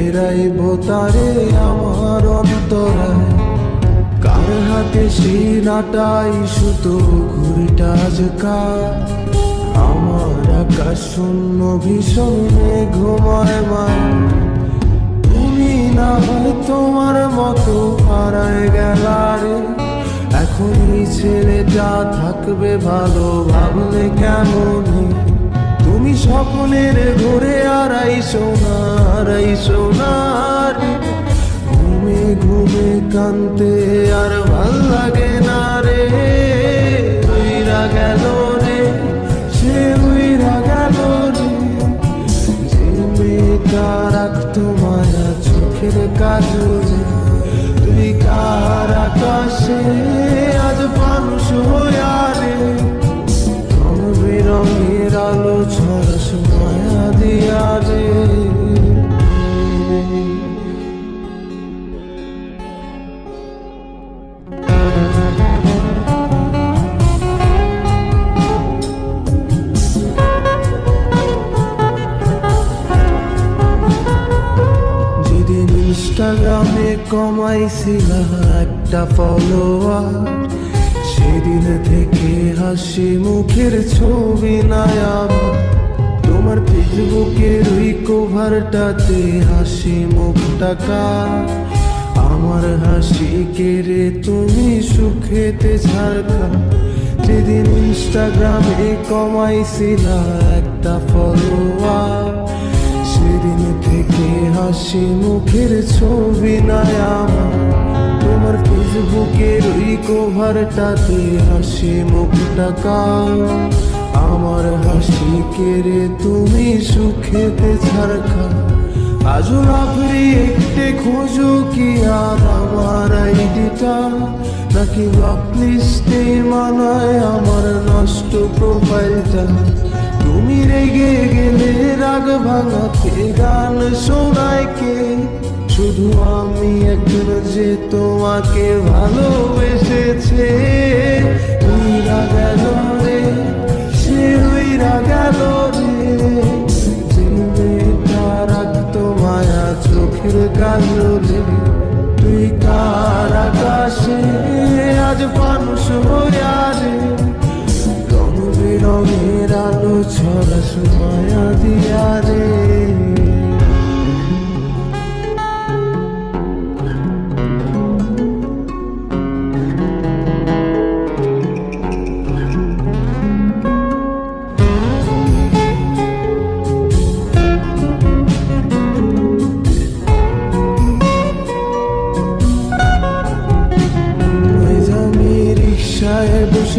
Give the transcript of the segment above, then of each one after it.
ফেরাইব তারে আমার অন্তরায়। কার হাতে সে নাটাই সুতো ঘুরিটা আজকা? আমার আকাশ শূন্য ভীষণ ঘুমায় মা তুমি না হয় তোমার মতো হারায় গেলারে এখন এই ছেলেটা থাকবে ভালো, ভাবলে কেমন? স্বপ্নের ঘুরে আড়াই সোনা, আড়াই সোনার। ঘুমে ঘুমে কানতে আর ভালো লাগে না রে। উইরা গেল রে, সে উইরা গেল রে। যে মেয়েটা রাখতো মায়া চোখের কাজলে তুই কার আকাশে আজ মানুষ হইয়া কমাইছিল একটা ফলোয়ার সেদিন থেকে হাসি মুখের ছবি নাই আমার তোমার ফেসবুকের ওই কোভারটাতে হাসি মুখটা কার আমার হাসি কেড়ে তুমি সুখেতে ঝাড়খা যেদিন ইনস্টাগ্রামে কমাইছিল একটা হাসি মুখের ছবি আমার। তোমার ফেসবুকের ওই কোভারটাতে হাসি মুখটা কার আমার হাসি কেড়ে তুমি সুখেতে ছাড়খা? আজও রাত্রি একটে খোঁজো কি আর আমার আইডিটা? নাকি ব্লক লিস্টে মানায় আমার নষ্ট প্রোফাইলটা তুমি রেগে গেলে রাগ ভাঙাতে গান শোনায় কে শুধু আমি একজন যে তোমাকে ভালোবেসেছে। উইরা গেল রে সে গেল রে যে মেয়েটা রাখতো মায়া চোখের তুই আকাশে আজ মানুষ হইয়া রে রং বেরঙের আলো ছড়া মায়া দিয়া রে।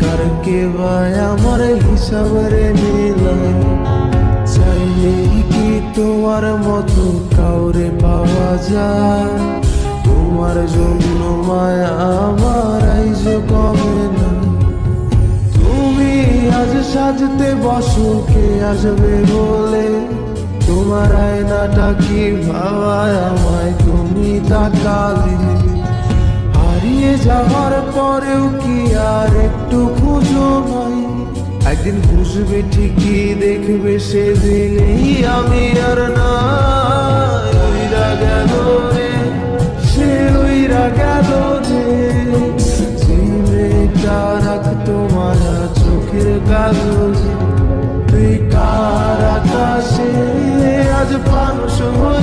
কারকে ভাই আমার হিসাবে মিলাই চাইলে কি তোমার মতো কাউরে পাওয়া যায় তোমার জন্য মায়া আমার আইজ কমে না তুমি আজ সাজতে বসো কে আসবে বলে তোমার আয়নাটা কি ভাবায় আমায় তুমি তাকালে হারিয়ে যাওয়ার পরেও কি আর একটু খুঁজো নাই? একদিন বুঝবে ঠিকই, দেখবে সেদিনই আমি আর না ওইরা রে, সে চোখের তুই কার আকাশে? আজ মানুষ হয়ে